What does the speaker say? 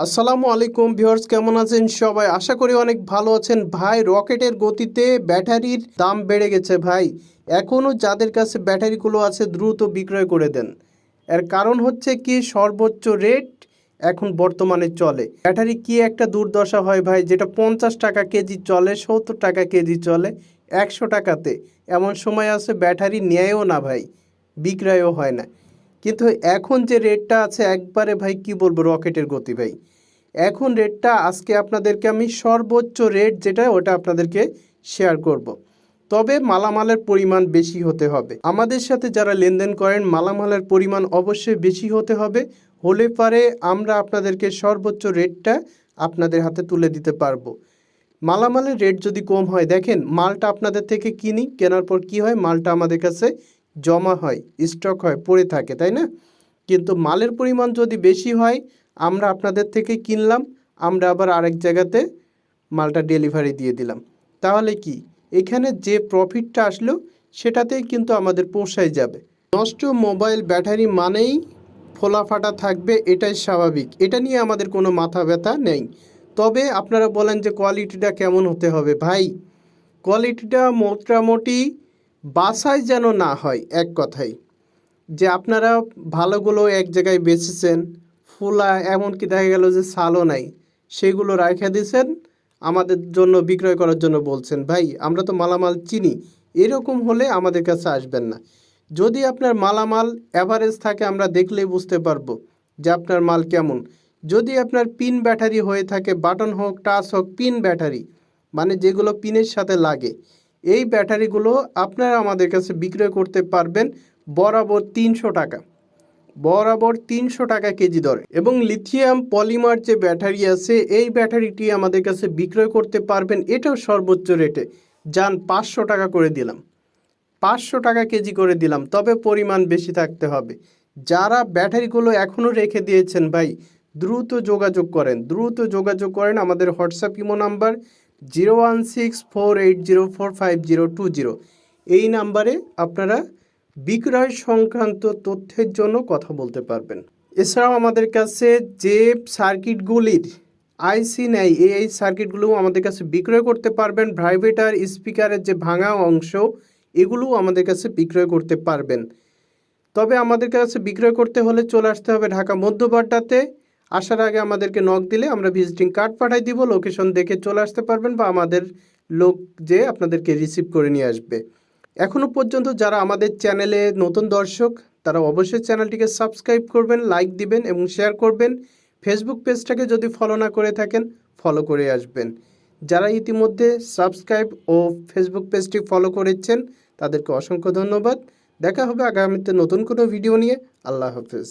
আসসালামু আলাইকুম ভিউয়ার্স, কেমন আছেন সবাই? আশা করি অনেক ভালো আছেন। ভাই, রকেটের গতিতে ব্যাটারির দাম বেড়ে গেছে ভাই। এখনও যাদের কাছে ব্যাটারিগুলো আছে, দ্রুত বিক্রয় করে দেন। এর কারণ হচ্ছে কি, সর্বোচ্চ রেট এখন বর্তমানে চলে। ব্যাটারি কি একটা দুর্দশা হয় ভাই, যেটা পঞ্চাশ টাকা কেজি চলে, সত্তর টাকা কেজি চলে, একশো টাকাতে। এমন সময় আছে, ব্যাটারি নেয়ও না ভাই, বিক্রয়ও হয় না। কিন্তু এখন যে রেটটা আছে, একবারে ভাই কি বলব রকেটের গতি ভাই। এখন রেটটা আজকে আপনাদেরকে আমি সর্বোচ্চ রেট যেটা, ওটা আপনাদেরকে শেয়ার করব। তবে মালামালের পরিমাণ বেশি হতে হবে। আমাদের সাথে যারা লেনদেন করেন, মালামালের পরিমাণ অবশ্যই বেশি হতে হবে। হলে পারে আমরা আপনাদেরকে সর্বোচ্চ রেটটা আপনাদের হাতে তুলে দিতে পারব। মালামালের রেট যদি কম হয়, দেখেন মালটা আপনাদের থেকে কিনি, কেনার পর কি হয়, মালটা আমাদের কাছে জমা হয় স্টক হয়, পড়ে থাকে, তাই না? কিন্তু মালের পরিমাণ যদি বেশি হয়, আমরা আপনাদের থেকে কিনলাম, আমরা আবার আরেক জায়গাতে মালটা ডেলিভারি দিয়ে দিলাম। তাহলে কি? এখানে যে প্রফিটটা আসলো, সেটাতেই কিন্তু আমাদের পোষায় যাবে। নষ্ট মোবাইল ব্যাটারি মানেই ফোলা ফাটা থাকবে, এটাই স্বাভাবিক। এটা নিয়ে আমাদের কোনো মাথা ব্যথা নেই। তবে আপনারা বলেন যে কোয়ালিটিটা কেমন হতে হবে। ভাই কোয়ালিটিটা মোটামুটি বাসায় যেন না হয়, এক কথাই। যে আপনারা ভালোগুলো এক জায়গায় বেচেছেন ফুলা এমনকি দেখা গেল যে সালও নাই, সেগুলো রাখে দিয়েছেন, আমাদের জন্য বিক্রয় করার জন্য বলছেন, ভাই, আমরা তো মালামাল চিনি, এরকম হলে আমাদের কাছে আসবেন না। যদি আপনার মালামাল অ্যাভারেজ থাকে, আমরা দেখলেই বুঝতে পারব যে আপনার মাল কেমন। যদি আপনার পিন ব্যাটারি হয়ে থাকে বাটন হোক টাচ হোক পিন ব্যাটারি মানে যেগুলো পিনের সাথে লাগে এই ব্যাটারিগুলো আপনারা আমাদের কাছে বিক্রয় করতে পারবেন বরাবর তিনশো টাকা। বরাবর তিনশো টাকা কেজি দরে। এবং লিথিয়াম পলিমার যে ব্যাটারি আছে, এই ব্যাটারিটি আমাদের কাছে বিক্রয় করতে পারবেন এটাও সর্বোচ্চ রেটে। যান পাঁচশো টাকা করে দিলাম। পাঁচশো টাকা কেজি করে দিলাম, তবে পরিমাণ বেশি থাকতে হবে। যারা ব্যাটারিগুলো এখনও রেখে দিয়েছেন ভাই, দ্রুত যোগাযোগ করেন। দ্রুত যোগাযোগ করেন আমাদের WhatsApp imo number zero one six four eight zero four five zero two zero. এই নাম্বারে আপনারা বিক্রয় সংক্রান্ত তথ্যের জন্য কথা বলতে পারবেন। এছাড়াও আমাদের কাছে যে সার্কিটগুলির আইসি নেই, এই এই সার্কিটগুলোও আমাদের কাছে বিক্রয় করতে পারবেন। ভাইব্রেটার স্পিকারের যে ভাঙা অংশ, এগুলোও আমাদের কাছে বিক্রয় করতে পারবেন। তবে আমাদের কাছে বিক্রয় করতে হলে চলে আসতে হবে ঢাকা মধ্যবাড্ডাতে। আসার আগে আমাদেরকে নক দিলে আমরা ভিজিটিং কার্ড পাঠাই দিব লোকেশন দেখে চলে আসতে পারবেন বা আমাদের লোক যে আপনাদেরকে রিসিভ করে নিয়ে আসবে। এখনও পর্যন্ত যারা আমাদের চ্যানেলে নতুন দর্শক, তারা অবশ্যই চ্যানেলটিকে সাবস্ক্রাইব করবেন লাইক দিবেন এবং শেয়ার করবেন। ফেসবুক পেজটাকে যদি ফলো না করে থাকেন ফলো করে আসবেন। যারা ইতিমধ্যে সাবস্ক্রাইব ও ফেসবুক পেজটি ফলো করেছেন, তাদেরকে অসংখ্য ধন্যবাদ। দেখা হবে আগামীতে নতুন কোনো ভিডিও নিয়ে। আল্লাহ হাফেজ।